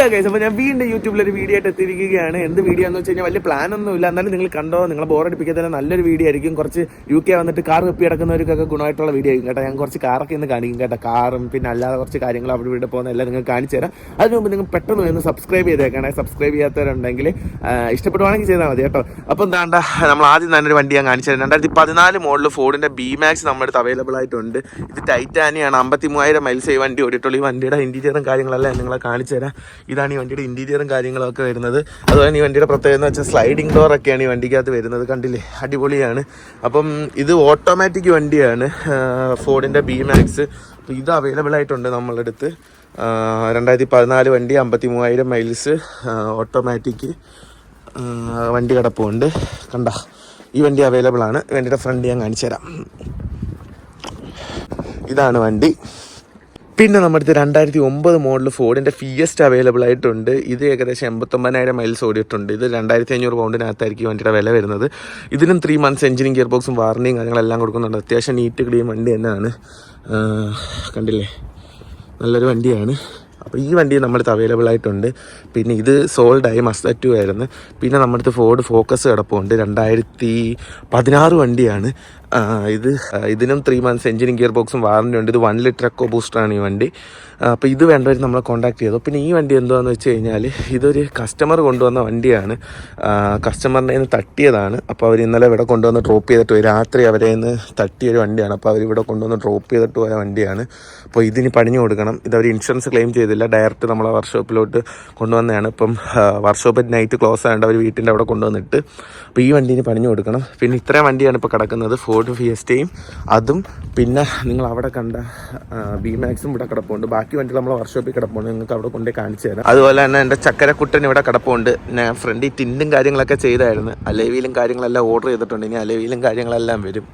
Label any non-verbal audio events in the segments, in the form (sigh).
Hello guys അപ്പോൾ ഞാൻ വീണ്ടും യൂട്യൂബിൽ ഒരു വീഡിയോ ആയിട്ട് എത്തിയിരിക്കുകയാണ്. എന്ത് വീഡിയോ എന്ന് വെച്ച് കഴിഞ്ഞാൽ വലിയ പ്ലാൻ ഒന്നും ഇല്ല. എന്നാലും നിങ്ങൾ കണ്ടോ നിങ്ങളെ ബോറടിപ്പിക്കാത്ത നല്ലൊരു വീഡിയോ ആയിരിക്കും. കുറച്ച് യു കെ വന്നിട്ട് കാർ വെപ്പി കിടക്കുന്നവർക്കൊക്കെ ഗുണമായിട്ടുള്ള വീഡിയോ ആയിരിക്കും കേട്ടോ. ഞാൻ കുറച്ച് കാറൊക്കെ ഇന്ന് കാണിക്കും കേട്ടോ. കാറും പിന്നെ അല്ലാതെ കുറച്ച് കാര്യങ്ങൾ അവിടെ ഇവിടെ പോകുന്ന എല്ലാം നിങ്ങൾ കാണിച്ചു തരാം. അതിന് മുമ്പ് നിങ്ങൾ പെട്ടെന്ന് ഒന്ന് സബ്സ്ക്രൈബ് ചെയ്തേക്കണേ. സബ്സ്ക്രൈബ് ചെയ്യാത്തവരുണ്ടെങ്കിൽ ഇഷ്ടപ്പെടുവാണെങ്കിൽ ചെയ്താൽ മതി കേട്ടോ. അപ്പോൾ എന്താണ്ട നമ്മൾ ആദ്യം തന്നെ ഒരു വണ്ടി ഞാൻ കാണിച്ചു തരാം. രണ്ടായിരത്തി പതിനാല് മോഡൽ ഫോർഡിന്റെ ബി മാക്സ് നമ്മുടെ അടുത്ത് അവൈലബിൾ ആയിട്ടുണ്ട്. ഇത് ടൈറ്റാനിയാണ് അമ്പത്തി മൂവായിരം മൈൽസ് ഈ വണ്ടി ഓടിയിട്ടുള്ളൂ. ഈ വണ്ടിയുടെ ഇന്റീരിയറും കാര്യങ്ങളെല്ലാം നിങ്ങളെ കാണിച്ചു തരാം. ഇതാണ് ഈ വണ്ടിയുടെ ഇന്റീരിയറും കാര്യങ്ങളൊക്കെ വരുന്നത്. അതുപോലെ ഈ വണ്ടിയുടെ പ്രത്യേകത എന്ന് വെച്ചാൽ സ്ലൈഡിംഗ് ഡോർ ഒക്കെയാണ് ഈ വണ്ടിക്കകത്ത് വരുന്നത്. കണ്ടില്ലേ? അടിപൊളിയാണ്. അപ്പം ഇത് ഓട്ടോമാറ്റിക് വണ്ടിയാണ്. ഫോർഡിന്റെ ബി മാക്സ് അപ്പോൾ ഇത് അവൈലബിൾ ആയിട്ടുണ്ട് നമ്മളുടെ അടുത്ത്. രണ്ടായിരത്തി പതിനാല് വണ്ടി അമ്പത്തി മൂവായിരം മൈൽസ് ഓട്ടോമാറ്റിക് വണ്ടി കിടപ്പുണ്ട്. കണ്ട ഈ വണ്ടി അവൈലബിൾ ആണ്. വണ്ടിയുടെ ഫ്രണ്ട് ഞാൻ കാണിച്ചു തരാം ഇതാണ് വണ്ടി. പിന്നെ നമ്മുടെ അടുത്ത് രണ്ടായിരത്തി ഒമ്പത് മോഡൽ ഫോർഡിന്റെ ഫിയസ്റ്റ് അവൈലബിൾ ആയിട്ടുണ്ട്. ഇത് ഏകദേശം എൺപത്തൊമ്പതിനായിരം മൈൽസ് ഓടിയിട്ടുണ്ട്. ഇത് രണ്ടായിരത്തി അഞ്ഞൂറ് പൗണ്ടിനകത്തായിരിക്കും വണ്ടിയുടെ വില വരുന്നത്. ഇതിനും ത്രീ മന്ത്സ് എഞ്ചിനും ഗിയർ ബോക്സും വാറണ്ടിയും കാര്യങ്ങളെല്ലാം കൊടുക്കുന്നുണ്ട്. അത്യാവശ്യം നീറ്റ് ക്ലീൻ വണ്ടി തന്നെയാണ്. കണ്ടില്ലേ? നല്ലൊരു വണ്ടിയാണ്. അപ്പോൾ ഈ വണ്ടി നമ്മുടെ അവൈലബിൾ ആയിട്ടുണ്ട്. പിന്നെ ഇത് സോൾഡായി മസ്തറ്റു ആയിരുന്നു. പിന്നെ നമ്മുടെ ഫോർഡ് ഫോക്കസ് കിടപ്പുണ്ട്. രണ്ടായിരത്തി പതിനാറ് വണ്ടിയാണ്. ഇത് ഇതിനും ത്രീ മന്ത്സ് എഞ്ചിനും ഗിയർ ബോക്സും വാറണ്ടി ഉണ്ട്. ഇത് വൺ ലിറ്റർ എക്കോ ബൂസ്റ്ററാണ് ഈ വണ്ടി. അപ്പോൾ ഇത് വേണ്ടവർ നമ്മളെ കോൺടാക്ട് ചെയ്തു. പിന്നെ ഈ വണ്ടി എന്താണെന്ന് വെച്ച് കഴിഞ്ഞാൽ ഇതൊരു കസ്റ്റമർ കൊണ്ടുവന്ന വണ്ടിയാണ്. കസ്റ്റമറിന്റെ നിന്ന് തട്ടിയതാണ്. അപ്പോൾ അവർ ഇന്നലെ ഇവിടെ കൊണ്ടുവന്ന് ഡ്രോപ്പ് ചെയ്തിട്ട് പോയി. രാത്രി അവരെ നിന്ന് തട്ടിയൊരു വണ്ടിയാണ്. അപ്പോൾ അവർ ഇവിടെ കൊണ്ടുവന്ന് ഡ്രോപ്പ് ചെയ്തിട്ട് പോയ വണ്ടിയാണ്. അപ്പോൾ ഇതിന് പണിഞ്ഞു കൊടുക്കണം. ഇത് അവർ ഇൻഷുറൻസ് ക്ലെയിം ചെയ്തില്ല. ഡയറക്റ്റ് നമ്മളെ വർക്ക്ഷോപ്പിലോട്ട് കൊണ്ടുവന്നതാണ്. ഇപ്പം വർക്ക്ഷോപ്പ് നൈറ്റ് ക്ലോസ് ആയതുകൊണ്ട് അവർ വീട്ടിന്റെ അവിടെ കൊണ്ടുവന്നിട്ട്. അപ്പോൾ ഈ വണ്ടിന് പണിഞ്ഞു കൊടുക്കണം. പിന്നെ ഇത്രയും വണ്ടിയാണ് ഇപ്പോൾ കിടക്കുന്നത്. ഫോർഡ് ഫിയസ്റ്റയും അതും പിന്നെ നിങ്ങൾ അവിടെ കണ്ട ബി മാക്സും ഇവിടെ കിടപ്പുണ്ട്. ബാക്കി വണ്ടി നമ്മൾ വർക്ക്ഷോപ്പിൽ കിടപ്പുണ്ട്. നിങ്ങൾക്ക് അവിടെ കൊണ്ടേ കാണിച്ചു തരാം. അതുപോലെ തന്നെ എന്റെ ചക്കരക്കുട്ടൻ ഇവിടെ കിടപ്പുണ്ട്. ഞാൻ ഫ്രണ്ടിൽ ടിന്റും കാര്യങ്ങളൊക്കെ ചെയ്തായിരുന്നു. അലവിയിലും കാര്യങ്ങളെല്ലാം ഓർഡർ ചെയ്തിട്ടുണ്ട്. ഇനി അലവിയിലും കാര്യങ്ങളെല്ലാം വരും.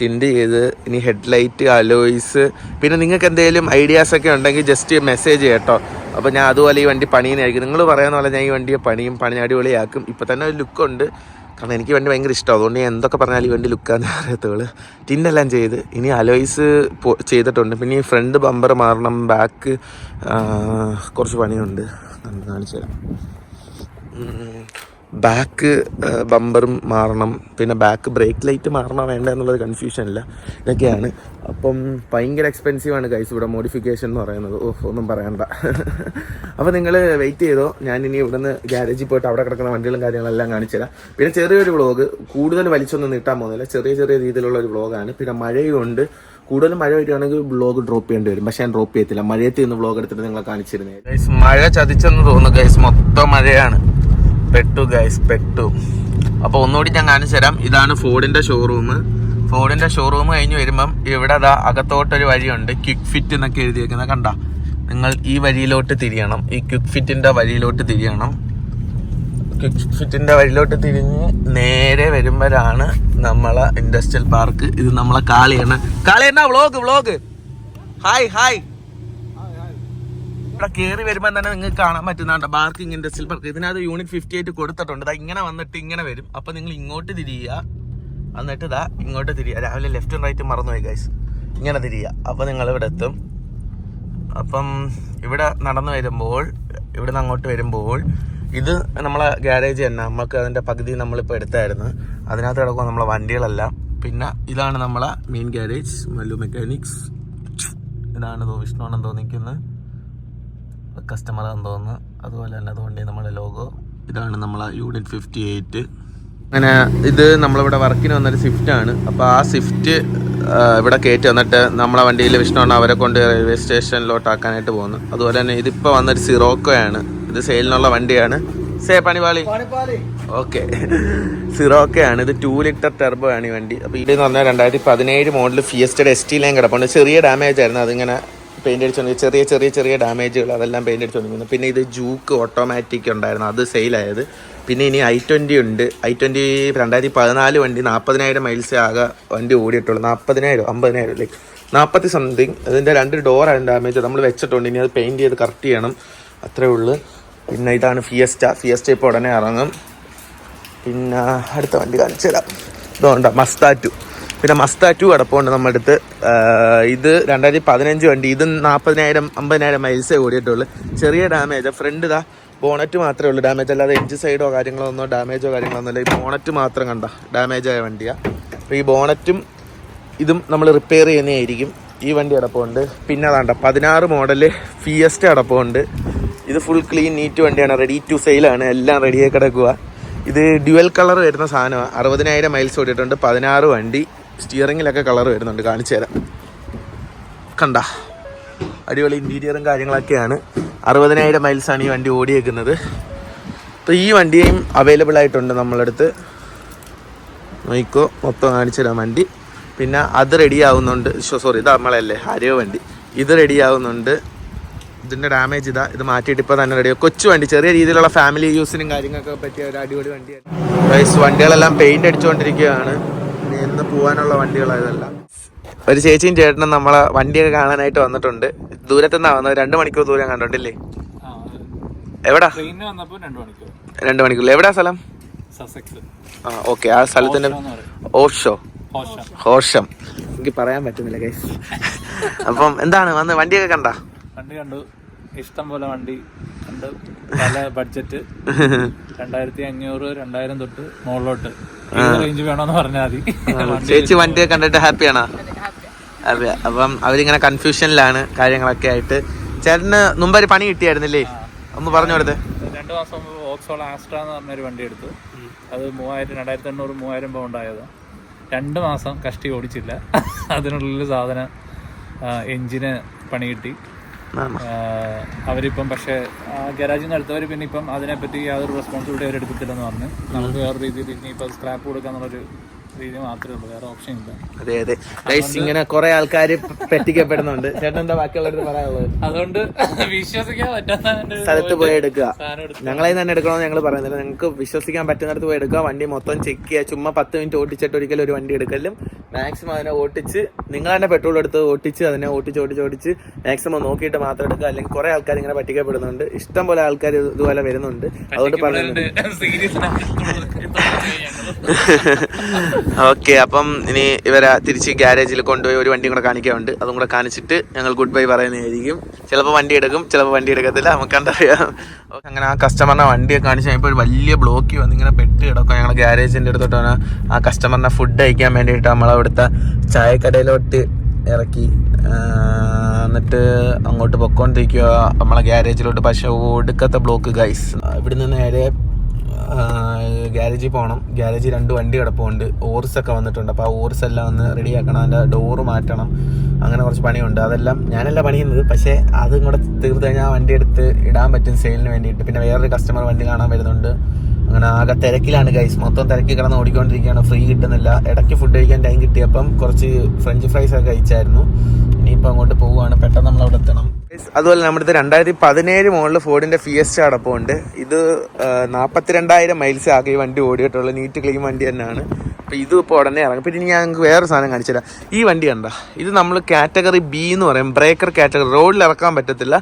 ടിൻഡ് ചെയ്ത് ഇനി ഹെഡ്ലൈറ്റ് അലോയ്സ് പിന്നെ നിങ്ങൾക്ക് എന്തെങ്കിലും ഐഡിയാസൊക്കെ ഉണ്ടെങ്കിൽ ജസ്റ്റ് മെസ്സേജ് ചെയ്യട്ടോ. അപ്പോൾ ഞാൻ അതുപോലെ ഈ വണ്ടി പണിയുന്നതായിരിക്കും. നിങ്ങൾ പറയുന്ന പോലെ ഞാൻ ഈ വണ്ടിയെ പണിയും പണി അടിപൊളിയാക്കും. ഇപ്പം തന്നെ ഒരു ലുക്കുണ്ട് കാരണം എനിക്ക് വേണ്ടി ഭയങ്കര ഇഷ്ടമാണ് അതുകൊണ്ട് ഞാൻ എന്തൊക്കെ പറഞ്ഞാലും ഈ വണ്ടി ലുക്കാന്ന് അറിയത്തുള്ളൂ. ടിന്നെല്ലാം ചെയ്ത്. ഇനി അലോയ്സ് ചെയ്തിട്ടുണ്ട്. പിന്നെ ഈ ഫ്രണ്ട് ബമ്പർ മാറണം. ബാക്ക് കുറച്ച് പണിയുണ്ട്. കാണിച്ചു തരാം ബാക്ക് ബമ്പറും മാറണം. പിന്നെ ബാക്ക് ബ്രേക്ക് ലൈറ്റ് മാറണോ വേണ്ട എന്നുള്ളത് കൺഫ്യൂഷൻ ഇല്ല. ഇതൊക്കെയാണ്. അപ്പം ഭയങ്കര എക്സ്പെൻസീവ് ആണ് ഗൈസ് ഇവിടെ മോഡിഫിക്കേഷൻ എന്ന് പറയുന്നത്. ഓ ഒന്നും പറയണ്ട. (laughs) അപ്പോൾ നിങ്ങൾ വെയിറ്റ് ചെയ്തോ. ഞാൻ ഇനി ഇവിടുന്ന് ഗ്യാരേജിൽ പോയിട്ട് അവിടെ കിടക്കുന്ന വണ്ടികളും കാര്യങ്ങളെല്ലാം കാണിച്ചു തരാം. പിന്നെ ചെറിയൊരു വ്ളോഗ് കൂടുതൽ വലിച്ചൊന്നും നീട്ടാൻ പോകുന്നില്ല. ചെറിയ ചെറിയ രീതിയിലുള്ള ഒരു വ്ളോഗാണ് പിന്നെ മഴയുണ്ട് കൂടുതൽ മഴ വരികയാണെങ്കിൽ വ്ളോഗ് ഡ്രോപ്പ് ചെയ്യേണ്ടി വരും. പക്ഷെ ഞാൻ ഡ്രോപ്പ് ചെയ്യത്തില്ല. മഴയത്ത് നിന്ന് വ്ളോഗ് എടുത്തിട്ട് നിങ്ങളെ കാണിച്ചിരുന്നേ. ഗൈസ് മഴ ചതിച്ചെന്ന് തോന്നുന്നു. ഗൈസ് മൊത്തം മഴയാണ്. പെട്ടു ഗൈസ് പെട്ടു. അപ്പോൾ ഒന്നുകൂടി ഞാൻ കാണിച്ചു തരാം. ഇതാണ് ഫോർഡിന്റെ ഷോറൂം ഫോർഡിന്റെ ഷോറൂം കഴിഞ്ഞ് വരുമ്പം ഇവിടെ അതാ അകത്തോട്ടൊരു വഴിയുണ്ട്. ക്വിക്ക് ഫിറ്റ് എന്നൊക്കെ എഴുതിയേക്കുന്നത് കണ്ട. നിങ്ങൾ ഈ വഴിയിലോട്ട് തിരിയണം. ഈ ക്വിക്ക് ഫിറ്റിന്റെ വഴിയിലോട്ട് തിരിയണം. ക്വിക്ക് ഫിറ്റിന്റെ വഴിയിലോട്ട് തിരിഞ്ഞ് നേരെ വരുമ്പോഴാണ് നമ്മളെ ഇൻഡസ്ട്രിയൽ പാർക്ക് ഇത് നമ്മളെ കാളിയാണ് കാളിയെന്നാ വ്ളോഗ് വ്ളോഗ് ഹായ് ഹായ് ഇവിടെ കയറി വരുമ്പോൾ തന്നെ നിങ്ങൾക്ക് കാണാൻ പറ്റുന്നതാണ് ബാർക്കിംഗ് ഇൻഡസ്ട്രിയൽ പാർക്ക് ഇതിനകത്ത് യൂണിറ്റ് ഫിഫ്റ്റി എയ്റ്റ് കൊടുത്തിട്ടുണ്ട് ഇങ്ങനെ വന്നിട്ട് ഇങ്ങനെ വരും. അപ്പോൾ നിങ്ങൾ ഇങ്ങോട്ട് തിരിയുക. എന്നിട്ട് ഇതാ ഇങ്ങോട്ട് തിരിയുക. രാവിലെ ലെഫ്റ്റും റൈറ്റും മറന്നുപോയി ഗൈസ് ഇങ്ങനെ തിരിയുക. അപ്പോൾ നിങ്ങൾ ഇവിടെ എത്തും. അപ്പം ഇവിടെ നടന്നു വരുമ്പോൾ ഇവിടെ നിന്ന് അങ്ങോട്ട് വരുമ്പോൾ ഇത് നമ്മളെ ഗ്യാരേജ് തന്നെ. നമുക്ക് അതിന്റെ പകുതി നമ്മളിപ്പോൾ എടുത്തായിരുന്നു. അതിനകത്ത് കിടക്കുക നമ്മളെ വണ്ടികളെല്ലാം. പിന്നെ ഇതാണ് നമ്മളെ മെയിൻ ഗ്യാരേജ് മല്ലു മെക്കാനിക്സ് ഇതാണ് വിഷ്ണു വിഷ്ണുവാണെന്ന് തോന്നിക്കുന്നത്. കസ്റ്റമർ ആണെന്ന് തോന്നുന്നു അതുപോലെ തന്നെ അതുകൊണ്ട് നമ്മുടെ ലോഗോ ഇതാണ് നമ്മളെ യൂണിറ്റ് ഫിഫ്റ്റി എയ്റ്റ് അങ്ങനെ ഇത് നമ്മളിവിടെ വർക്കിന് വന്നൊരു സ്വിഫ്റ്റ് ആണ്. അപ്പോൾ ആ സ്വിഫ്റ്റ് ഇവിടെ കയറ്റി വന്നിട്ട് നമ്മളെ വണ്ടിയിൽ വിഷ്ണുവാണ് അവരെ കൊണ്ട് റെയിൽവേ സ്റ്റേഷനിലോട്ട് ആക്കാനായിട്ട് പോകുന്നു. അതുപോലെ തന്നെ ഇതിപ്പോൾ വന്നൊരു സിറോക്കോയാണ് ഇത് സെയിലിനുള്ള വണ്ടിയാണ്. സേ പണിപാളി. ഓക്കെ. സിറോക്കയാണ് ഇത് ടു ലിറ്റർ ടെർബോ ആണ് ഈ വണ്ടി. അപ്പോൾ ഇതെന്ന് പറഞ്ഞാൽ രണ്ടായിരത്തി പതിനേഴ് model Fiesta S T line കിടപ്പുണ്ട്. ചെറിയ ഡാമേജ് ആയിരുന്നു. അതിങ്ങനെ പെയിന്റ് തുടങ്ങി ചെറിയ ചെറിയ ചെറിയ ഡാമേജുകൾ അതെല്ലാം പെയിന്റ് അടിച്ചുകൊണ്ടിരിക്കുന്നു പിന്നെ ഇത് ജൂക്ക് ഓട്ടോമാറ്റിക് ഉണ്ടായിരുന്നു. അത് സെയിലായത് പിന്നെ ഇനി ഐ ട്വന്റി ഉണ്ട്. ഐ ട്വന്റി രണ്ടായിരത്തി പതിനാല് വണ്ടി നാൽപ്പതിനായിരം മൈൽസ് ആകെ വണ്ടി ഓടിയിട്ടുള്ളൂ. നാൽപ്പതിനായിരം അമ്പതിനായിരം ലൈക്ക് നാൽപ്പത്തി സംതിങ് അതിന്റെ രണ്ട് ഡോറാണ് ഡാമേജ് നമ്മൾ വെച്ചിട്ടുണ്ട്. ഇനി അത് പെയിന്റ് ചെയ്ത് കറക്റ്റ് ചെയ്യണം. അത്രേ ഉള്ളൂ. പിന്നെ ഇതാണ് ഫിയസ്റ്റ ഫിയസ്റ്റ ഇപ്പോൾ ഉടനെ ഇറങ്ങും. പിന്നെ അടുത്ത വണ്ടി കാണിച്ചു തരാം. ഇതുകൊണ്ട് മസ്താറ്റു പിന്നെ മസ്ത ടു കിടപ്പുണ്ട് നമ്മുടെ അടുത്ത് ഇത് രണ്ടായിരത്തി പതിനഞ്ച് വണ്ടി. ഇത് നാൽപ്പതിനായിരം അമ്പതിനായിരം മൈൽസേ ഓടിയിട്ടുള്ളൂ. ചെറിയ ഡാമേജ് ഫ്രണ്ട് ഇതാ ബോണറ്റ് മാത്രമേ ഉള്ളൂ. ഡാമേജ് അല്ലാതെ എഡ്ജ് സൈഡോ കാര്യങ്ങളോ ഒന്നോ ഡാമേജോ കാര്യങ്ങളോ ഒന്നുമില്ല. ഈ ബോണറ്റ് മാത്രം കണ്ട ഡാമേജ് ആയ വണ്ടിയാണ് അപ്പോൾ ഈ ബോണറ്റും ഇതും നമ്മൾ റിപ്പയർ ചെയ്യുന്നതായിരിക്കും ഈ വണ്ടി അടപ്പമുണ്ട് പിന്നെ അതാണ്ട പതിനാറ് മോഡൽ ഫിയസ്റ്റ് അടപ്പമുണ്ട് ഇത് ഫുൾ ക്ലീൻ നീറ്റ് വണ്ടിയാണ്. റെഡി ടു സെയിലാണ് എല്ലാം റെഡിയായി കിടക്കുക ഇത് ഡ്യുവൽ കളർ വരുന്ന സാധനമാണ് അറുപതിനായിരം മൈൽസ് ഓടിയിട്ടുണ്ട്. പതിനാറ് വണ്ടി. സ്റ്റിയറിങ്ങിലൊക്കെ കളർ വരുന്നുണ്ട് കാണിച്ചു തരാം. കണ്ട അടിപൊളി ഇന്റീരിയറും കാര്യങ്ങളൊക്കെയാണ്. അറുപതിനായിരം മൈൽസാണ് ഈ വണ്ടി ഓടിയേക്കുന്നത്. അപ്പോൾ ഈ വണ്ടിയും അവൈലബിൾ ആയിട്ടുണ്ട് നമ്മളടുത്ത്. നോയിക്കോ മൊത്തം കാണിച്ചു തരാം വണ്ടി. പിന്നെ അത് റെഡി ആവുന്നുണ്ട്. സോറി ഇത് നമ്മളല്ലേ ഹരിയോ വണ്ടി. ഇത് റെഡി ആവുന്നുണ്ട്. ഇതിന്റെ ഡാമേജ് ഇതാ ഇത് മാറ്റിയിട്ട് ഇപ്പോൾ തന്നെ റെഡിയാവും കൊച്ചു വണ്ടി ചെറിയ രീതിയിലുള്ള ഫാമിലി യൂസിനും കാര്യങ്ങൾക്കൊക്കെ പറ്റിയ ഒരു അടിപൊളി വണ്ടിയാണ് വണ്ടികളെല്ലാം പെയിന്റ് അടിച്ചുകൊണ്ടിരിക്കുകയാണ്. എന്ന് പോകാനുള്ള വണ്ടികളായതല്ല ഒരു ചേച്ചിയും ചേട്ടനും നമ്മളെ വണ്ടിയൊക്കെ കാണാനായിട്ട് വന്നിട്ടുണ്ട്. ദൂരത്തുനിന്നാ വന്നത്. രണ്ട് മണിക്കൂർ ദൂരം കണ്ടിട്ടില്ലേ? എവിടാ? രണ്ടു മണിക്കൂർ. എവിടാ സ്ഥലം? ആ ഓക്കെ. ആ സ്ഥലത്തിന്റെ ഓഷോ. ഹോഷം. എനിക്ക് പറയാൻ പറ്റുന്നില്ല ഗൈസ് (laughs) അപ്പം എന്താണ്? വന്ന് വണ്ടിയൊക്കെ കണ്ട? വണ്ടി കണ്ടു. ഇഷ്ടം പോലെ വണ്ടി ഉണ്ട്. പല ബഡ്ജറ്റ് രണ്ടായിരത്തി അഞ്ഞൂറ് രണ്ടായിരം തൊട്ട് മുകളിലോട്ട്. റേഞ്ച് വേണമെന്ന് പറഞ്ഞാൽ മതി. ചേച്ചി വണ്ടി കണ്ടിട്ട് ഹാപ്പിയാണോ അതെ അപ്പം അവരിങ്ങനെ കൺഫ്യൂഷനിലാണ് കാര്യങ്ങളൊക്കെ ആയിട്ട്. ചേട്ടന് മുമ്പ് ഒരു പണി കിട്ടിയായിരുന്നില്ലേ? ഒന്ന് പറഞ്ഞു കൊടുത്ത്. രണ്ടു മാസം മുമ്പ് ഓക്സോൾ ആസ്ട്ര എന്ന് പറഞ്ഞൊരു വണ്ടി എടുത്തു. അത് മൂവായിരം രണ്ടായിരത്തി എണ്ണൂറ് മൂവായിരം പൗണ്ട് ആയത്. രണ്ട് മാസം കഷ്ടി ഓടിച്ചില്ല. അതിനുള്ളിൽ സാധനം എഞ്ചിന് പണി കിട്ടി. അവരിപ്പം പക്ഷേ ഗരാജിൽ നിന്ന് എടുത്തവർ പിന്നെ ഇപ്പം അതിനെപ്പറ്റി യാതൊരു റെസ്പോൺസിബിലിറ്റി അവർ എടുക്കത്തില്ലെന്ന് പറഞ്ഞ്. നമുക്ക് വേറെ രീതിയിൽ ഇനിയിപ്പോൾ സ്ക്രാപ്പ് കൊടുക്കാന്നുള്ളൊരു രീതി മാത്രമേ ഉള്ളൂ വേറെ ഓപ്ഷൻ ഇല്ല. അതെ അതെ. ഇങ്ങനെ കുറെ ആൾക്കാർ പെട്ടിക്കപ്പെടുന്നുണ്ട്. ചേട്ടൻ എന്താ ബാക്കിയുള്ളവർക്ക് പറയാനുള്ളത്? അതുകൊണ്ട് വിശ്വസിക്കാൻ പറ്റാത്ത സ്ഥലത്ത് പോയി എടുക്കുക. ഞങ്ങളെ തന്നെ എടുക്കണമെന്ന് ഞങ്ങൾ പറയുന്നില്ല. നിങ്ങൾക്ക് വിശ്വസിക്കാൻ പറ്റുന്നിടത്ത് പോയി എടുക്കുക. വണ്ടി മൊത്തം ചെക്ക് ചെയ്യുക ചുമ്മാ പത്ത് മിനിറ്റ് ഓടിച്ചിട്ട് ഒരിക്കലും ഒരു വണ്ടി എടുക്കലും മാക്സിമം അതിനെ ഓട്ടിച്ച് നിങ്ങൾ തന്നെ പെട്രോൾ എടുത്ത് ഓട്ടിച്ച് അതിനെ ഓട്ടിച്ച് ഓടിച്ച് ഓടിച്ച് മാക്സിമം നോക്കിയിട്ട് മാത്രം എടുക്കുക. അല്ലെങ്കിൽ കുറെ ആൾക്കാർ ഇങ്ങനെ പറ്റിക്കപ്പെടുന്നുണ്ട്. ഇഷ്ടം പോലെ ആൾക്കാർ ഇതുപോലെ വരുന്നുണ്ട്. അതുകൊണ്ട് പറയുന്നുണ്ട്. ഓക്കെ (laughs) അപ്പം ഇനി ഇവരെ തിരിച്ച് ഗ്യാരേജിൽ കൊണ്ടുപോയി ഒരു വണ്ടിയും കൂടെ കാണിക്കാറുണ്ട് അതും കൂടെ കാണിച്ചിട്ട് ഞങ്ങൾ ഗുഡ് ബൈ പറയുന്നതായിരിക്കും. ചിലപ്പോൾ വണ്ടി എടുക്കും ചിലപ്പോൾ വണ്ടി എടുക്കത്തില്ല. നമുക്ക് Okay, അങ്ങനെ ആ കസ്റ്റമറിനെ വണ്ടിയൊക്കെ കാണിച്ച് കഴിഞ്ഞപ്പോൾ ഒരു വലിയ ബ്ലോക്ക് വന്ന് ഇങ്ങനെ പെട്ട് കിടക്കും. ഞങ്ങൾ ഗ്യാരേജിന്റെ അടുത്തോട്ടാണ് ആ കസ്റ്റമറിനെ ഫുഡ് അയക്കാൻ വേണ്ടിയിട്ട് നമ്മളവിടുത്തെ ചായക്കടയിലോട്ട് ഇറക്കി. എന്നിട്ട് അങ്ങോട്ട് പൊക്കോണ്ടിരിക്കുക നമ്മളെ ഗ്യാരേജിലോട്ട്. പക്ഷെ ഒടുക്കത്തെ ബ്ലോക്ക് ഗൈസ് ഇവിടുന്ന് നേരെ ഗ്യാരേജിൽ പോകണം ഗ്യാരേജിൽ രണ്ട് വണ്ടി കിടപ്പുണ്ട്. ഒക്കെ വന്നിട്ടുണ്ട്. അപ്പോൾ ആ ഓർസ് എല്ലാം ഒന്ന് റെഡിയാക്കണം അതിന്റെ ഡോറ് മാറ്റണം. അങ്ങനെ കുറച്ച് പണിയുണ്ട്. അതെല്ലാം ഞാനല്ല പണിയുന്നത്. പക്ഷേ അതും കൂടെ തീർത്ത് കഴിഞ്ഞാൽ വണ്ടി എടുത്ത് ഇടാൻ പറ്റും സെയിലിന് വേണ്ടിയിട്ട്. പിന്നെ വേറൊരു കസ്റ്റമർ വണ്ടി കാണാൻ വരുന്നുണ്ട്. അങ്ങനെ ആകെ തിരക്കിലാണ് ഗൈസ് മൊത്തം തിരക്കി കിടന്ന് ഓടിക്കൊണ്ടിരിക്കുകയാണ്. ഫ്രീ കിട്ടുന്നില്ല. ഇടയ്ക്ക് ഫുഡ് കഴിക്കാൻ ടൈം കിട്ടിയപ്പം കുറച്ച് ഫ്രഞ്ച് ഫ്രൈസ് ഒക്കെ കഴിച്ചായിരുന്നു. ഇനിയിപ്പോൾ അങ്ങോട്ട് പോവുകയാണ്. പെട്ടെന്ന് നമ്മൾ അവിടെ എത്തണം. അതുപോലെ നമ്മുടെ രണ്ടായിരത്തി പതിനേഴ് മോഡൽ ഫോർഡിന്റെ ഫിയസ്റ്റ് അടപ്പമുണ്ട് ഇത് നാൽപ്പത്തിരണ്ടായിരം മൈൽസ് ആകെ ഈ വണ്ടി ഓടിയിട്ടുള്ള നീറ്റ് ക്ലീൻ വണ്ടി തന്നെയാണ്. അപ്പോൾ ഇത് ഇപ്പോൾ ഉടനെ ഇറങ്ങും. പിന്നെ ഞാൻ വേറെ സാധനം കാണിച്ചു ഈ വണ്ടി കണ്ട? ഇത് നമ്മൾ കാറ്റഗറി ബി എന്ന് പറയും. ബ്രേക്കർ കാറ്റഗറി റോഡിൽ ഇറക്കാൻ പറ്റത്തില്ല.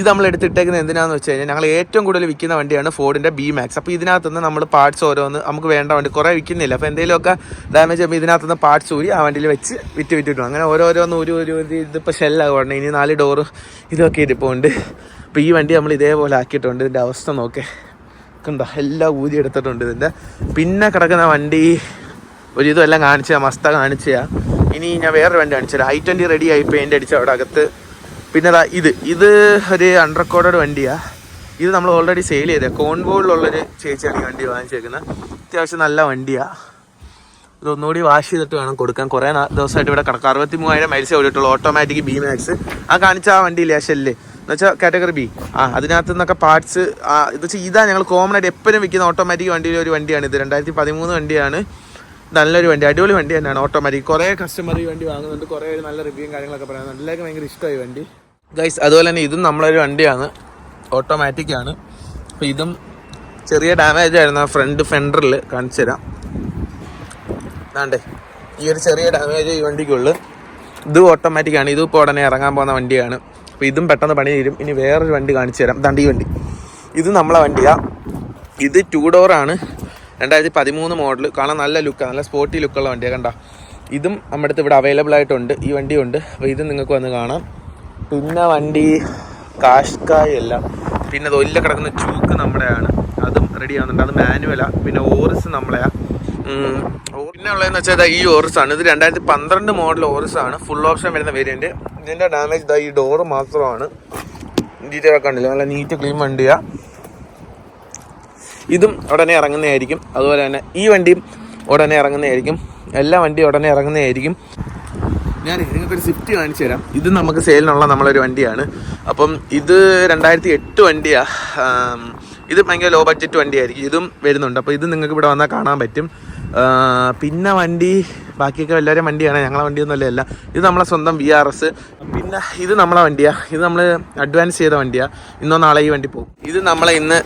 ഇത് നമ്മൾ എടുത്തിട്ടേക്കുന്നത് എന്തിനാന്ന് വെച്ച് കഴിഞ്ഞാൽ ഞങ്ങൾ ഏറ്റവും കൂടുതൽ വിൽക്കുന്ന വണ്ടിയാണ് ഫോർഡിന്റെ ബി മാക്സ് അപ്പോൾ ഇതിനകത്തുനിന്ന് നമ്മൾ പാർട്സ് ഓരോന്ന് നമുക്ക് വേണ്ട വണ്ടി കുറേ വിൽക്കുന്നില്ല. അപ്പോൾ എന്തെങ്കിലുമൊക്കെ ഡാമേജ് ആകുമ്പോൾ ഇതിനകത്തുനിന്ന് പാർട്സ് ഊരി ആ വണ്ടിയിൽ വെച്ച് വിറ്റ് വിറ്റിട്ടു. അങ്ങനെ ഓരോരോന്ന് ഒരു ഒരു ഇതിപ്പോൾ ഷെല്ലാകും ഉടനെ ഇനി നാല് ഡോറ് ഇതൊക്കെ ഇരിപ്പുണ്ട് അപ്പോൾ ഈ വണ്ടി നമ്മൾ ഇതേപോലെ ആക്കിയിട്ടുണ്ട്. ഇതിന്റെ അവസ്ഥ നോക്കേ. കണ്ടോ? എല്ലാം ഊതി എടുത്തിട്ടുണ്ട് ഇതിന്റെ പിന്നെ കിടക്കുന്ന വണ്ടി ഒരു ഇതും എല്ലാം കാണിച്ചാൽ മസ്ത കാണിച്ചാ ഇനി ഞാൻ വേറൊരു വണ്ടി കാണിച്ചു ഐ ട്വന്റി റെഡി ആയി പെയിന്റ് അടിച്ച അവിടെ അകത്ത് പിന്നെ അതാ ഇത്. ഇത് ഒരു അണ്ടർ റെക്കോർഡഡ് വണ്ടിയാണ് ഇത് നമ്മൾ ഓൾറെഡി സെയിൽ ചെയ്തത് കോൺബോളിലുള്ളൊരു ചേച്ചിയാണ് ഈ വണ്ടി വാങ്ങിച്ചേക്കുന്നത് അത്യാവശ്യം നല്ല വണ്ടിയാണ് ഇത് ഒന്നുകൂടി വാഷ് ചെയ്തിട്ട് വേണം കൊടുക്കാൻ. കുറേ ദിവസമായിട്ട് ഇവിടെ കിടക്കും. അറുപത്തി മൂവായിരം മൈൽസ് ഓടിയിട്ടുള്ളൂ. ഓട്ടോമാറ്റിക് ബി മാക്സ് ആ കാണിച്ച ആ വണ്ടിയില്ലേ? ആ ഷെല്ല് എന്ന് വെച്ചാൽ കാറ്റഗറി ബി ആ അതിനകത്ത് നിന്നൊക്കെ പാർട്സ് ഇത് വെച്ചാൽ ഇതാ ഞങ്ങൾ കോമൺ ആയിട്ട് എപ്പോഴും വിൽക്കുന്ന ഓട്ടോമാറ്റിക് വണ്ടിയിലെ ഒരു വണ്ടിയാണ് ഇത്. രണ്ടായിരത്തി പതിമൂന്ന് വണ്ടിയാണ്. നല്ലൊരു വണ്ടി അടിപൊളി വണ്ടി തന്നെയാണ് ഓട്ടോമാറ്റിക് കുറേ കസ്റ്റമർ ഈ വണ്ടി വാങ്ങുന്നുണ്ട്. കുറേ നല്ല റിവ്യൂ കാര്യങ്ങളൊക്കെ പറയുന്നുണ്ട്. എല്ലാവർക്കും ഭയങ്കര ഇഷ്ടമായി വണ്ടി. ഗൈസ് അതുപോലെ തന്നെ ഇതും നമ്മളൊരു വണ്ടിയാണ്. ഓട്ടോമാറ്റിക് ആണ്. അപ്പോൾ ഇതും ചെറിയ ഡാമേജ് ആയിരുന്നു. ആ ഫ്രണ്ട് ഫെൻഡറിൽ കാണിച്ചു തരാം ഇതാണ്ടേ ഈ ഒരു ചെറിയ ഡാമേജ് ഈ വണ്ടിക്കുള്ളു. ഇത് ഓട്ടോമാറ്റിക് ആണ്. ഇത് ഇപ്പോൾ ഉടനെ ഇറങ്ങാൻ പോകുന്ന വണ്ടിയാണ്. അപ്പോൾ ഇതും പെട്ടെന്ന് പണി തീരും. ഇനി വേറൊരു വണ്ടി കാണിച്ചു തരാം. ഇതാണ്ട് ഈ വണ്ടി. ഇത് നമ്മളെ വണ്ടിയാണ് ഇത് ടു ഡോറാണ് രണ്ടായിരത്തി പതിമൂന്ന് മോഡൽ കാണാൻ നല്ല ലുക്കാണ് നല്ല സ്പോർട്ടി ലുക്കുള്ള വണ്ടിയാണ് കണ്ടോ? ഇതും നമ്മുടെ അടുത്ത് ഇവിടെ അവൈലബിൾ ആയിട്ടുണ്ട്. ഈ വണ്ടിയുണ്ട്. അപ്പോൾ ഇത് നിങ്ങൾക്ക് വന്ന് കാണാം. പിന്നെ വണ്ടി കാഷ്കായ് അല്ല പിന്നെ തൊല്ല കിടക്കുന്ന ചൂക്ക് നമ്മുടെയാണ്. അതും റെഡി ആവുന്നുണ്ട്. അത് മാനുവലാണ് പിന്നെ ഓറിസ് നമ്മളെയാ. ഉം. ഓ- പിന്നെ ഉള്ളതെന്ന് വെച്ചാൽ ഈ ഓറിസ് ആണ്. ഇത് രണ്ടായിരത്തി പന്ത്രണ്ട് മോഡൽ ഓറിസ് ആണ്. ഫുൾ ഓപ്ഷൻ വരുന്ന വേരിയന്റ് ഇതിന്റെ ഡാമേജ് ഇതാ ഈ ഡോറ് മാത്രമാണ്. ഡീറ്റെയിൽ ഒക്കെ ഉണ്ടല്ലോ നല്ല നീറ്റ് ക്ലീൻ വണ്ടിയാ. ഇതും ഉടനെ ഇറങ്ങുന്നതായിരിക്കും. അതുപോലെ തന്നെ ഈ വണ്ടിയും ഉടനെ ഇറങ്ങുന്നതായിരിക്കും. എല്ലാ വണ്ടിയും ഉടനെ ഇറങ്ങുന്നതായിരിക്കും. ഞാൻ നിങ്ങൾക്കൊരു സ്വിഫ്റ്റ് കാണിച്ചു തരാം. ഇത് നമുക്ക് സെയിലിനുള്ള നമ്മളൊരു വണ്ടിയാണ്. അപ്പം ഇത് രണ്ടായിരത്തി എട്ട് വണ്ടിയാ. ആം, ഇത് ഭയങ്കര ലോ ബഡ്ജറ്റ് വണ്ടി ആയിരിക്കും. ഇതും വരുന്നുണ്ട്. അപ്പോൾ ഇത് നിങ്ങൾക്ക് ഇവിടെ വന്നാൽ കാണാൻ പറ്റും. പിന്നെ വണ്ടി ബാക്കിയൊക്കെ എല്ലാവരും വണ്ടിയാണ്. ഞങ്ങളെ വണ്ടിയൊന്നുമല്ല അല്ല ഇത് നമ്മളെ സ്വന്തം വി ആർ എസ് പിന്നെ ഇത് നമ്മളെ വണ്ടിയാണ് ഇത് നമ്മൾ അഡ്വാൻസ് ചെയ്ത വണ്ടിയാണ് ഇന്നോ നാളെ ഈ വണ്ടി പോകും. ഇത് നമ്മളെ ഇന്ന്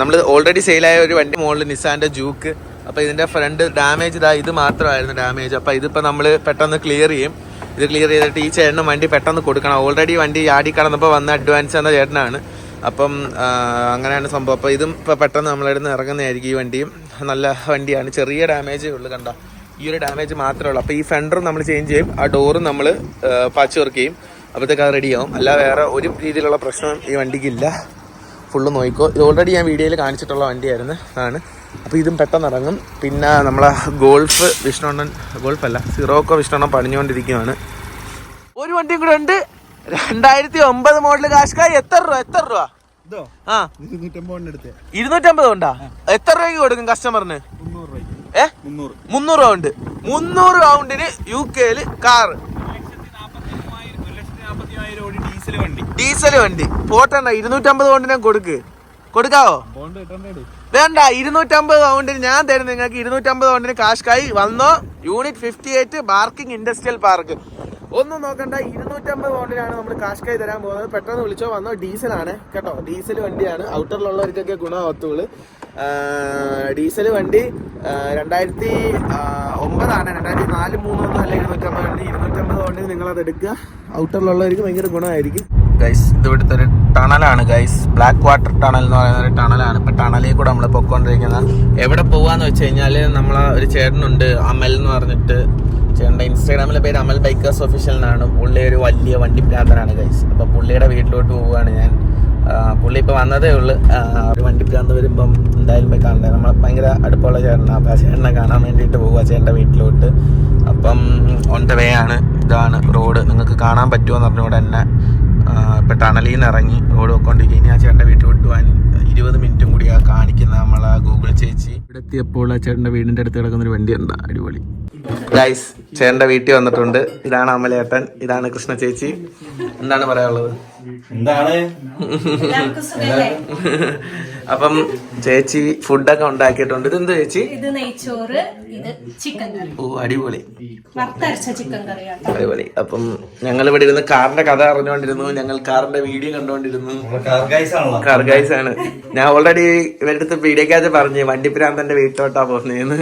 നമ്മൾ ഓൾറെഡി സെയിലായ ഒരു വണ്ടി മുകളിൽ നിസാന്റെ ജൂക്ക് അപ്പോൾ ഇതിന്റെ ഫ്രണ്ട് ഡാമേജ് ഇതാ ഇത് മാത്രമായിരുന്നു ഡാമേജ് അപ്പോൾ ഇതിപ്പോൾ നമ്മൾ പെട്ടെന്ന് ക്ലിയർ ചെയ്യും. ഇത് ക്ലിയർ ചെയ്തിട്ട് ഈ ചേട്ടനും വണ്ടി പെട്ടെന്ന് കൊടുക്കണം. ഓൾറെഡി വണ്ടി ആടി കടന്നപ്പോൾ വന്ന അഡ്വാൻസ് എന്ന ചേട്ടനാണ്. അപ്പം അങ്ങനെയാണ് സംഭവം. അപ്പോൾ ഇതും ഇപ്പോൾ പെട്ടെന്ന് നമ്മളിടുന്ന് ഇറങ്ങുന്നതായിരിക്കും ഈ വണ്ടിയും. നല്ല വണ്ടിയാണ്. ചെറിയ ഡാമേജേ ഉള്ളൂ കണ്ടോ? ഈ ഒരു ഡാമേജ് മാത്രമേ ഉള്ളൂ. അപ്പോൾ ഈ ഫെൻഡറും നമ്മൾ ചേഞ്ച് ചെയ്യും. ആ ഡോറും നമ്മൾ പാച്ച് വർക്ക് ചെയ്യും. അപ്പോഴത്തേക്ക് അത് റെഡിയാവും അല്ല വേറെ ഒരു രീതിയിലുള്ള പ്രശ്നം ഈ വണ്ടിക്കില്ല ഫുള്ള് നോക്കിക്കോ ഇത് ഓൾറെഡി ഞാൻ വീഡിയോയിൽ കാണിച്ചിട്ടുള്ള വണ്ടിയായിരുന്നു. ആണ് അപ്പോൾ ഇതും പെട്ടെന്ന് ഇറങ്ങും. പിന്നെ നമ്മളെ ഗോൾഫ് വിഷ്ണുണ്ണൻ ഗോൾഫ് അല്ല സിറോക്കോ വിഷ്ണുണ്ണൻ പണിഞ്ഞുകൊണ്ടിരിക്കുകയാണ് ഒരു വണ്ടിയും കൂടെ ഉണ്ട്. രണ്ടായിരത്തി ഒമ്പത് മോഡൽ കാഷ്കായി എത്ര രൂപ എത്ര രൂപ? ആ. ഇരുന്നൂറ്റമ്പത് ഉണ്ടാ? എത്ര രൂപയ്ക്ക് കൊടുക്കും കസ്റ്റമറിന് ഏ? മുന്നൂറ്. റൗണ്ട് മുന്നൂറ് റൗണ്ടിന് യു കെയിൽ കാറ് ഡീസൽ വണ്ടി. പോട്ടണ്ട ഇരുന്നൂറ്റമ്പത് ഞാൻ കൊടുക്ക്. കൊടുക്കാവോ? വേണ്ട ഇരുന്നൂറ്റമ്പത് പൗണ്ടിന് ഞാൻ തരും. നിങ്ങൾക്ക് ഇരുന്നൂറ്റമ്പത് പൗണ്ടിന് കാഷ്കായി വന്നോ. Unit fifty eight Barking industrial park ഒന്നും നോക്കണ്ട ഇരുന്നൂറ്റമ്പത് പൗണ്ടിനാണ് നമ്മൾ കാഷ്കായി തരാൻ പോകുന്നത്. പെട്ടെന്ന് വിളിച്ചോ വന്നോ ഡീസലാണ്. കേട്ടോ ഡീസൽ വണ്ടിയാണ്. ഔട്ടറിലുള്ളവർക്കൊക്കെ ഗുണവത്തുകൾ ഡീസൽ വണ്ടി രണ്ടായിരത്തി ഒമ്പതാണ്. രണ്ടായിരത്തി നാല് മൂന്നൊന്നും അല്ല ഇരുന്നൂറ്റമ്പത് വണ്ടി. ഇരുന്നൂറ്റമ്പത് പൗണ്ടിന് നിങ്ങളത് എടുക്കുക. ഔട്ടറിലുള്ളവർക്ക് ഭയങ്കര ഗുണമായിരിക്കും. ഗൈസ് ഇത് ഇവിടുത്തെ ഒരു ടണലാണ് ഗൈസ് ബ്ലാക്ക് വാട്ടർ ടണൽ എന്ന് പറയുന്ന ഒരു ടണലാണ്. ഇപ്പൊ ടണലിൽ കൂടെ നമ്മൾ പൊക്കോണ്ടിരിക്കുന്നത് എവിടെ പോവാന്ന് വെച്ച് കഴിഞ്ഞാൽ നമ്മളെ ഒരു ചേട്ടനുണ്ട് അമൽ എന്ന് പറഞ്ഞിട്ട്. ചേട്ടന്റെ ഇൻസ്റ്റാഗ്രാമിലെ പേര് അമൽ ബൈക്കേഴ്സ് ഒഫീഷ്യൽ എന്നാണ്. പുള്ളി ഒരു വലിയ വണ്ടി ഭ്രാന്തനാണ് ഗൈസ് അപ്പോൾ പുള്ളിയുടെ വീട്ടിലോട്ട് പോവുകയാണ് ഞാൻ. പുള്ളി ഇപ്പോൾ വന്നതേ ഉള്ളൂ. ഒരു വണ്ടി ഭ്രാന്ത് വരുമ്പം എന്തായാലും പോയി കാണണ്ടേ? നമ്മളെ ഭയങ്കര അടുപ്പമുള്ള ചേട്ടനാണ് അപ്പോൾ ആ ചേട്ടനെ കാണാൻ വേണ്ടിയിട്ട് പോവുക ചേട്ടന്റെ വീട്ടിലോട്ട്. അപ്പം ഓൺ വേ ആണ്. ഇതാണ് റോഡ്. നിങ്ങൾക്ക് കാണാൻ പറ്റുമോ എന്ന്. പറഞ്ഞുകൂടെ തന്നെ ഇപ്പം ടണലിൽ നിന്ന് ഇറങ്ങി റോഡ് പോയിക്കൊണ്ടിരിക്കുക ഇനി ആ ചേട്ടന്റെ വീട്ടിലോട്ട് വിട്ട് പോകാൻ ഇരുപത് മിനിറ്റും കൂടി ആ കാണിക്കുന്ന നമ്മൾ ആ ഗൂഗിൾ ചേച്ചി. ഇവിടെ എത്തിയപ്പോൾ ആ ചേട്ടന്റെ വീടിന്റെ അടുത്ത് കിടക്കുന്ന ഒരു വണ്ടി എന്താ അടിപൊളി. ഗൈസ് ചേട്ടന്റെ വീട്ടിൽ വന്നിട്ടുണ്ട്. ഇതാണ് അമലേട്ടൻ ഇതാണ് കൃഷ്ണ ചേച്ചി. എന്താണ് പറയാനുള്ളത്? എന്താണ്? (laughs) അപ്പം ചേച്ചി ഫുഡൊക്കെ ഉണ്ടാക്കിയിട്ടുണ്ട്. ഇതെന്ത് ചേച്ചി? ഇത് നെയ്ച്ചോറ് ഇത് ചിക്കൻ കറി. ഓ അടിപൊളി. വറുത്തരച്ച ചിക്കൻ അടിപൊളി. അപ്പം ഞങ്ങൾ ഇവിടെ ഇരുന്ന് കാറിന്റെ കഥ അറിഞ്ഞുകൊണ്ടിരുന്നു. ഞങ്ങൾ കാറിന്റെ വീഡിയോ കണ്ടുകൊണ്ടിരുന്നു. കാർ ഗൈസ് ആണ്. ഞാൻ ഓൾറെഡി ഇവരുടെ അടുത്ത് വീഡിയോക്കകത്ത് പറഞ്ഞു വണ്ടിപ്രാന്തന്റെ വീട്ടോട്ടാ പോന്നേന്ന്.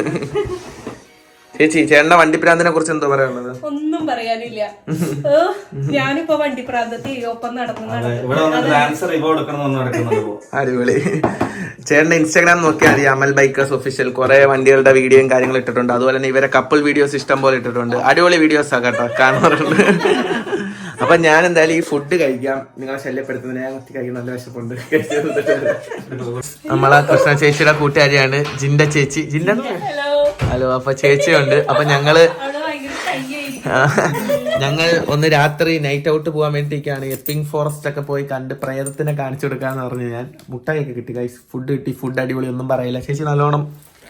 ചേച്ചി ചേട്ടന്റെ വണ്ടിപ്രാന്തിനെ കുറിച്ച് എന്തോ പറയാനുള്ളത്? ഒന്നും പറയാനില്ല. ഞാനിപ്പോ വണ്ടി പ്രാന്തത്തിൽ ഒപ്പം നടന്നു ചേട്ടൻ അടിപൊളി. ഇൻസ്റ്റാഗ്രാം നോക്കിയാൽ മതി അമൽ ബൈക്കേഴ്സ് ഒഫീഷ്യൽ കുറെ വണ്ടികളുടെ വീഡിയോയും കാര്യങ്ങളും ഇട്ടിട്ടുണ്ട്. അതുപോലെ തന്നെ ഇവരെ കപ്പിൾ വീഡിയോസ് ഇഷ്ടം പോലെ ഇട്ടിട്ടുണ്ട്. അടിപൊളി വീഡിയോസ് ആ കേട്ടോ കാണാറുണ്ട്. അപ്പൊ ഞാൻ എന്തായാലും ഈ ഫുഡ് കഴിക്കാം. നിങ്ങളെ ശല്യപ്പെടുത്തുന്ന. ഞാൻ കുത്തി നല്ല വിശപ്പുണ്ട്. നമ്മളെ കൃഷ്ണ ചേച്ചിയുടെ കൂട്ടുകാരിയാണ് ജിൻഡ ചേച്ചി. ജിൻഡ ഹലോ ഹലോ അപ്പൊ ചേച്ചിയുണ്ട്. അപ്പൊ ഞങ്ങൾ അവൾ ഭയങ്കര കയ്യായി ആ, (laughs) ഞങ്ങൾ ഒന്ന് രാത്രി നൈറ്റ് ഔട്ട് പോകാൻ വേണ്ടിയിട്ടാണ് എപ്പിംഗ് ഫോറസ്റ്റ് ഒക്കെ പോയി കണ്ട് പ്രേതത്തിനെ കാണിച്ചു കൊടുക്കാന്ന് പറഞ്ഞു ഞാൻ മുട്ടായൊക്കെ കിട്ടി. ഗൈസ് ഫുഡ് കിട്ടി. ഫുഡ് അടിപൊളി. ഒന്നും പറയില്ല. ചേച്ചി നല്ലോണം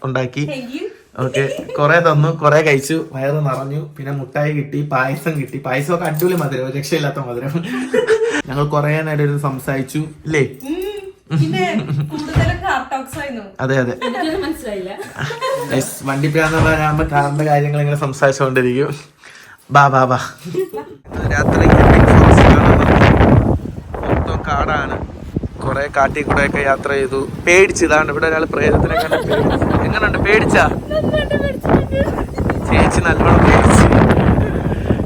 ഉണ്ടാക്കി. ഓക്കെ കുറെ തന്നു. കുറെ കഴിച്ചു. വയറ് നിറഞ്ഞു. പിന്നെ മുട്ടായി കിട്ടി. പായസം കിട്ടി. പായസം ഒക്കെ അടിപൊളി മധുരം. രക്ഷയില്ലാത്ത മധുരം. (laughs) ഞങ്ങൾ കുറെ നേരം ഇരുന്ന് സംസാരിച്ചു. ഇല്ലേ? പിന്നെ കൂടുതലും കാർ ടോക്സ് ആയിരുന്നു. അതെ അതെ. വണ്ടി പ്രാന്താകുമ്പോ കാറിന്റെ കാര്യങ്ങൾ ഇങ്ങനെ സംസാരിച്ചുകൊണ്ടിരിക്കും ബാ ബാ ബാ രാത്രി മൊത്തം കാടാണ്. കുറെ കാട്ടി കൂടെ ഒക്കെ യാത്ര ചെയ്തു. പേടിച്ചതാണ് ഇവിടെ ഒരാൾ പ്രേതത്തിനെ കണ്ട എങ്ങനെയുണ്ട് പേടിച്ചാ? ചേച്ചി നല്ലോണം പേടിച്ചു.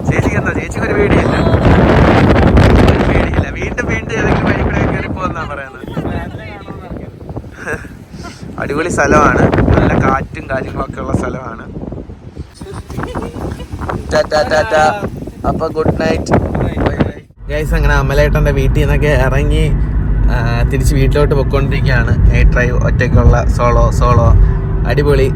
ചേച്ചിക്ക് എന്താ? ചേച്ചിക്ക് ഒരു പേടിയില്ല. പേടിയില്ല വീണ്ടും വീണ്ടും ഏതെങ്കിലും വഴി കൂടെ പറയുന്നത്. അടിപൊളി സ്ഥലമാണ്. നല്ല കാറ്റും കാര്യങ്ങളൊക്കെ ഉള്ള സ്ഥലമാണ്. അപ്പൊ ഗുഡ് നൈറ്റ് ഗൈസ് അങ്ങനെ അമലേട്ടന്റെ വീട്ടിൽ നിന്നൊക്കെ ഇറങ്ങി ആ, തിരിച്ച് വീട്ടിലോട്ട് പൊയ്ക്കൊണ്ടിരിക്കുകയാണ്. നൈറ്റ് ഡ്രൈവ് ഒറ്റയ്ക്കുള്ള സോളോ സോളോ അടിപൊളി.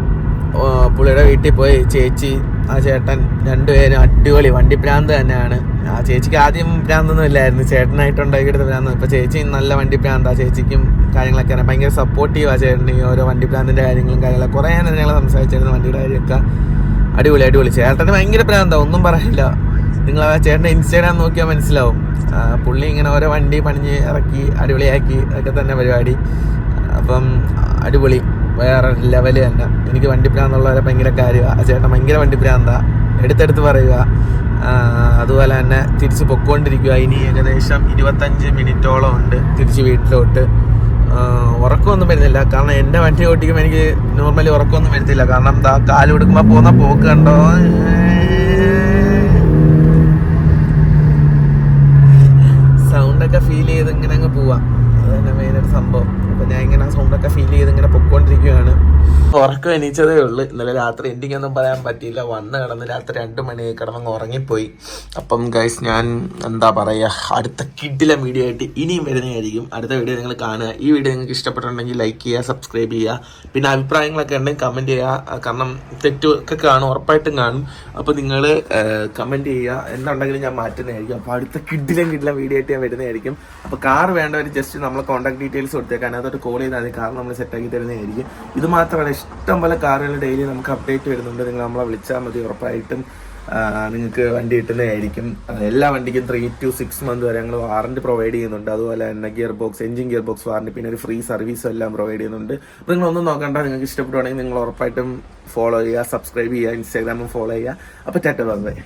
പുള്ളിയുടെ വീട്ടിൽ പോയി ചേച്ചി ആ ചേട്ടൻ രണ്ടുപേരും അടിപൊളി. വണ്ടി ഭ്രാന്ത് തന്നെയാണ്. ആ ചേച്ചിക്ക് ആദ്യം ഭ്രാന്തൊന്നും ഇല്ലായിരുന്നു. ചേട്ടനായിട്ട് ഉണ്ടാക്കിയെടുത്ത ഭ്രാന്ത്. ഇപ്പൊ ചേച്ചി നല്ല വണ്ടി ഭ്രാന്താ ചേച്ചിക്കും കാര്യങ്ങളൊക്കെ അറിയാം. ഭയങ്കര സപ്പോർട്ടീവാ ചേട്ടൻ ഈ ഓരോ വണ്ടി ഭ്രാന്തിന്റെ കാര്യങ്ങളും കാര്യങ്ങളൊക്കെ കുറേ നേരം ഞങ്ങൾ സംസാരിച്ചിരുന്നു വണ്ടിയുടെ കാര്യമൊക്കെ. അടിപൊളി അടിപൊളി. ചേട്ടന് ഭയങ്കര പ്രാന്താ ഒന്നും പറയില്ല. നിങ്ങൾ ആ ചേട്ടന്റെ ഇൻസ്റ്റാഗ്രാം നോക്കിയാൽ മനസ്സിലാവും പുള്ളി ഇങ്ങനെ ഓരോ വണ്ടി പണിഞ്ഞ് ഇറക്കി അടിപൊളിയാക്കി അതൊക്കെ തന്നെ പരിപാടി. അപ്പം അടിപൊളി. വേറെ ലെവൽ തന്നെ. എനിക്ക് വണ്ടി ഭ്രാന്തുള്ളവരെ ഭയങ്കര കാര്യമാണ് ചേട്ടൻ ഭയങ്കര വണ്ടി പ്രാന്താ. എടുത്തെടുത്ത് പറയുക. അതുപോലെ തന്നെ തിരിച്ച് പൊക്കോണ്ടിരിക്കുക. ഇനി ഏകദേശം ഇരുപത്തഞ്ച് മിനിറ്റോളം ഉണ്ട് തിരിച്ച് വീട്ടിലോട്ട്. ഉറക്കമൊന്നും വരുന്നില്ല. കാരണം എന്റെ വണ്ടി ഓടിക്കുമ്പോൾ എനിക്ക് നോർമലി ഉറക്കമൊന്നും വരുത്തില്ല. കാരണം ദാ കാൽ കൊടുക്കുമ്പോൾ പോകുന്ന പോക്ക് കണ്ടോ? സൗണ്ടൊക്കെ ഫീൽ ചെയ്ത് ഇങ്ങനെ അങ്ങ് പോവാം. തന്നെ മെയിനായിട്ട് സംഭവം. അപ്പൊ ഞാൻ ഇങ്ങനെ സൗണ്ടൊക്കെ ഫീൽ ചെയ്ത് ഇങ്ങനെ പൊക്കോണ്ടിരിക്കുകയാണ് ഉറക്കം എണീച്ചതേ ഉള്ളു. ഇന്നലെ രാത്രി എൻഡിങ് ഒന്നും പറയാൻ പറ്റിയില്ല. വന്ന് കിടന്ന് രാത്രി രണ്ട് മണി കിടന്നങ്ങ് ഉറങ്ങിപ്പോയി. അപ്പം ഗൈസ് ഞാൻ എന്താ പറയാ അടുത്ത കിഡിലെ വീഡിയോ ആയിട്ട് ഇനിയും വരുന്നതായിരിക്കും. അടുത്ത വീഡിയോ നിങ്ങൾ കാണുക. ഈ വീഡിയോ നിങ്ങൾക്ക് ഇഷ്ടപ്പെട്ടിട്ടുണ്ടെങ്കിൽ ലൈക്ക് ചെയ്യുക സബ്സ്ക്രൈബ് ചെയ്യുക. പിന്നെ അഭിപ്രായങ്ങളൊക്കെ ഉണ്ടെങ്കിൽ കമന്റ് ചെയ്യുക. കാരണം തെറ്റൊക്കെ കാണും ഉറപ്പായിട്ടും കാണും. അപ്പോൾ നിങ്ങൾ കമന്റ് ചെയ്യുക. എന്തുണ്ടെങ്കിലും ഞാൻ മാറ്റുന്നതായിരിക്കും. അപ്പോൾ അടുത്ത കിഡിലും കിഡിലെ വീഡിയോ ആയിട്ട് ഞാൻ വരുന്നതായിരിക്കും. അപ്പോൾ കാർ വേണ്ടവർ ജസ്റ്റ് നമ്മളെ കോൺടാക്ട് ഡീറ്റെയിൽസ് കൊടുത്തേക്കാൻ അതിനകത്തോട്ട് കോൾ ചെയ്താൽ മതി. കാർ നമ്മൾ സെറ്റാക്കി തരുന്നതായിരിക്കും. ഇത് മാത്രമല്ല ഇഷ്ടം പോലെ കാറുകൾ ഡെയിലി നമുക്ക് അപ്ഡേറ്റ് വരുന്നുണ്ട്. നിങ്ങൾ നമ്മളെ വിളിച്ചാൽ മതി ഉറപ്പായിട്ടും നിങ്ങൾക്ക് വണ്ടി കിട്ടുന്നതായിരിക്കും. എല്ലാ വണ്ടിക്കും ത്രീ ടു സിക്സ് മന്ത് വരെ ഞങ്ങൾ വാറണ്ടി പ്രൊവൈഡ് ചെയ്യുന്നുണ്ട്. അതുപോലെ തന്നെ gear box engine gear box warranty പിന്നെ ഒരു ഫ്രീ സർവീസും എല്ലാം പ്രൊവൈഡ് ചെയ്യുന്നുണ്ട്. അപ്പോൾ നിങ്ങളൊന്നും നോക്കണ്ട. നിങ്ങൾക്ക് ഇഷ്ടപ്പെടുവാണെങ്കിൽ നിങ്ങൾ ഉറപ്പായിട്ടും ഫോളോ ചെയ്യുക സബ്സ്ക്രൈബ് ചെയ്യുക ഇൻസ്റ്റാഗ്രാമും ഫോളോ ചെയ്യുക. അപ്പോൾ ചേട്ടൻ ബൈ.